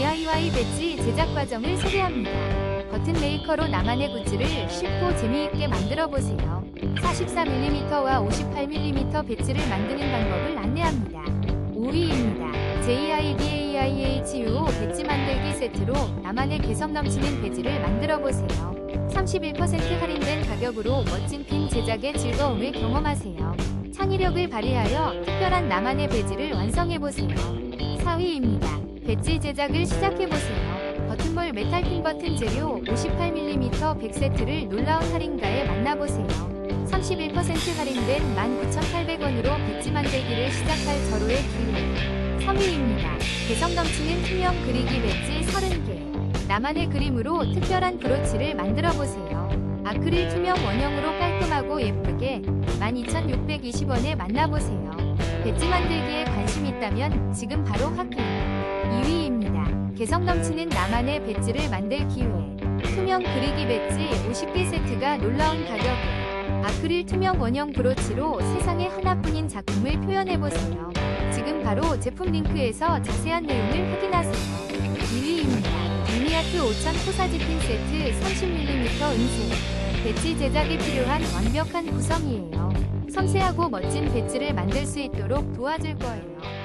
DIY 배지 제작 과정을 소개합니다. 버튼 메이커로 나만의 굿즈를 쉽고 재미있게 만들어 보세요. 44mm와 58mm 배지를 만드는 방법을 안내합니다. 5위입니다. JIDAIHU 배지 만들기 세트로 나만의 개성 넘치는 배지를 만들어 보세요. 31% 할인된 가격으로 멋진 핀 제작의 즐거움을 경험하세요. 창의력을 발휘하여 특별한 나만의 배지를 완성해 보세요. 4위입니다. 배지 제작을 시작해 보세요. 버튼몰 메탈 핀 버튼 재료 58mm 100세트를 놀라운 할인가에 만나보세요. 31% 할인된 19,800원으로 배지 만들기를 시작할 절호의 기회. 3위입니다. 개성 넘치는 투명 그리기 배지 30개. 나만의 그림으로 특별한 브로치를 만들어 보세요. 아크릴 투명 원형으로 깔끔하고 예쁘게 12,620원에 만나보세요. 배지 만들기에 관심 있다면 지금 바로 확인. 2위입니다. 개성 넘치는 나만의 배지를 만들 기회. 투명 그리기 배지 50개 세트가 놀라운 가격에 아크릴 투명 원형 브로치로 세상에 하나뿐인 작품을 표현해보세요. 지금 바로 제품 링크에서 자세한 내용을 확인하세요. 2위입니다. 미니아트 5000 포사지 핀 세트 30mm 은색. 배지 제작에 필요한 완벽한 구성이에요. 섬세하고 멋진 배지를 만들 수 있도록 도와줄 거예요.